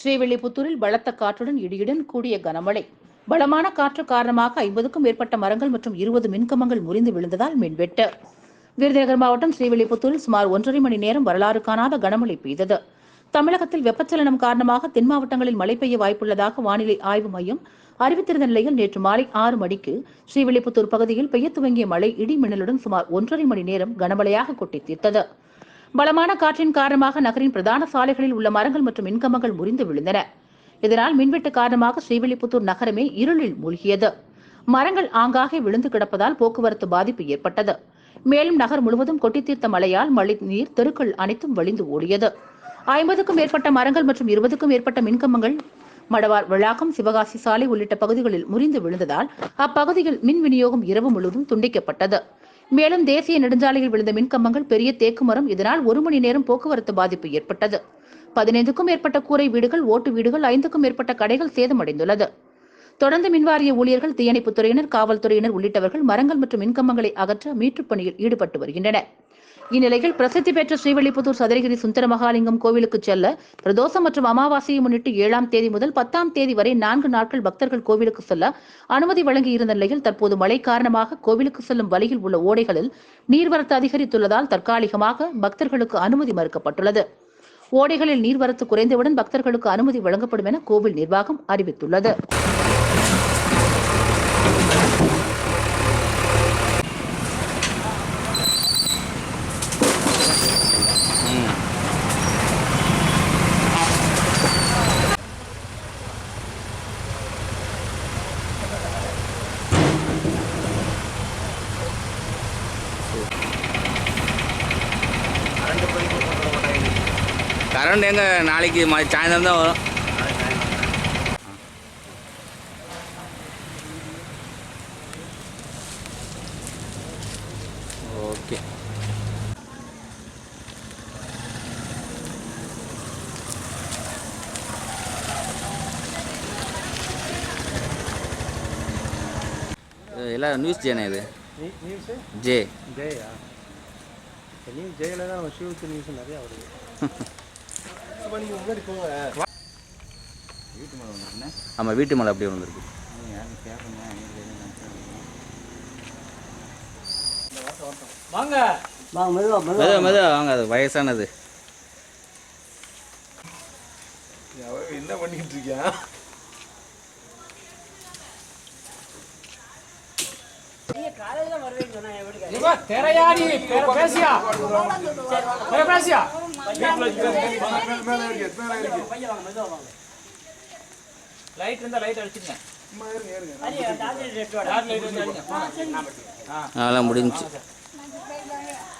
ஸ்ரீவில்லிபுத்தூரில் பலத்த காற்றுடன் இடியுடன் கூடிய கனமழை. பலமான காற்று காரணமாக ஐம்பதுக்கும் மேற்பட்ட மரங்கள் மற்றும் இருபது மின்கம்பங்கள் முறிந்து விழுந்ததால் மின்வெட்டு. விருதுநகர் மாவட்டம் ஸ்ரீவில்லிபுத்தூரில் சுமார் ஒன்றரை மணி நேரம் வரலாறு காணாத கனமழை பெய்தது. தமிழகத்தில் வெப்பச்சலனம் காரணமாக தென் மாவட்டங்களில் மழை பெய்ய வாய்ப்புள்ளதாக வானிலை ஆய்வு மையம் அறிவித்திருந்த நிலையில் நேற்று மாலை ஆறு மணிக்கு ஸ்ரீவில்லிபுத்தூர் பகுதியில் பெய்ய துவங்கிய மழை இடி மின்னலுடன் சுமார் ஒன்றரை மணி நேரம் கனமழையாக கொட்டி தீர்த்தது. பலமான காற்றின் காரணமாக நகரின் பிரதான சாலைகளில் உள்ள மரங்கள் மற்றும் மின்கம்பங்கள் முறிந்து விழுந்தன. இதனால் மின்வெட்டு காரணமாக ஸ்ரீவில்லிபுத்தூர் நகரமே இருளில் மூழ்கியது. மரங்கள் ஆங்காகே விழுந்து கிடப்பதால் போக்குவரத்து பாதிப்பு ஏற்பட்டது. மேலும் நகர் முழுவதும் கொட்டி தீர்த்த மழையால் மழை நீர் தெருக்கள் அனைத்தும் வழிந்து ஓடியது. ஐம்பதுக்கும் மேற்பட்ட மரங்கள் மற்றும் இருபதுக்கும் மேற்பட்ட மின்கம்பங்கள் மடவார் விழாக்கம் சிவகாசி சாலை உள்ளிட்ட பகுதிகளில் முறிந்து விழுந்ததால் அப்பகுதியில் மின் விநியோகம் இரவு முழுவதும் துண்டிக்கப்பட்டது. மேலும் தேசிய நெடுஞ்சாலையில் விழுந்த மின்கம்பங்கள் பெரிய தேக்கு மரம். இதனால் ஒரு மணி நேரம் போக்குவரத்து பாதிப்பு ஏற்பட்டது. பதினைந்துக்கும் மேற்பட்ட கூரை வீடுகள் ஓட்டு வீடுகள் ஐந்துக்கும் மேற்பட்ட கடைகள் சேதமடைந்துள்ளது. தொடர்ந்து மின்வாரிய ஊழியர்கள் தீயணைப்புத் துறையினர் காவல்துறையினர் உள்ளிட்டவர்கள் மரங்கள் மற்றும் மின்கம்பங்களை அகற்ற மீட்புப் பணியில் ஈடுபட்டு வருகின்றனர். இந்நிலையில் பிரசித்தி பெற்ற ஸ்ரீவில்லிபுத்தூர் சதுரகிரி சுந்தர மகாலிங்கம் கோவிலுக்கு செல்ல பிரதோஷம் மற்றும் அமாவாசையை முன்னிட்டு ஏழாம் தேதி முதல் பத்தாம் தேதி வரை நான்கு நாட்கள் பக்தர்கள் கோவிலுக்கு செல்ல அனுமதி வழங்கியிருந்த நிலையில் தற்போது மழை காரணமாக கோவிலுக்கு செல்லும் வழியில் உள்ள ஓடைகளில் நீர்வரத்து அதிகரித்துள்ளதால் தற்காலிகமாக பக்தர்களுக்கு அனுமதி மறுக்கப்பட்டுள்ளது. ஓடைகளில் நீர்வரத்து குறைந்தவுடன் பக்தர்களுக்கு அனுமதி வழங்கப்படும் என கோவில் நிர்வாகம் அறிவித்துள்ளது. கரண்ட் எங்க? நாளைக்கு ம சாயந்தரம் தான் வரும். ஓகே. எல்லாம் நியூஸ் ஜேனே இது? நீ- நியூஸு ஜே ஜெயா இப்போ நியூஸ் ஜெயில தான் ஷூத்து நியூஸ் நிறையா வருது. ஆமாம் வீட்டு மேலே அப்படியே வந்திருக்கு. வாங்க. மெதுவா மெதுவா வாங்க. அது வயசானது. என்ன பண்ணிக்கிட்டு இருக்கியா? தெரையாடி பேசியா? பேசியா? லைட் இருந்தா லைட் அடிச்சுங்க அதெல்லாம் முடிஞ்சுச்சு மிஷின் யார் கொடுத்தா எங்க போல தங்க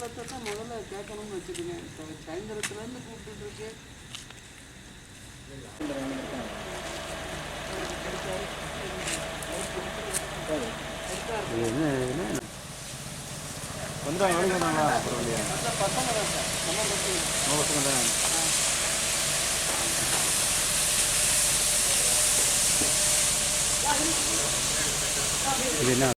நல்லா இருக்கு முதல்ல கேட்கணும்னு வச்சுக்கோங்க. இப்போ சாயந்தரத்துலேருந்து கூப்பிட்டு இருக்கேன் வந்துடும் எவ்வளோ வந்தாங்களா? பசங்க தான் சார். நம்ம பசங்க தான். இது என்ன?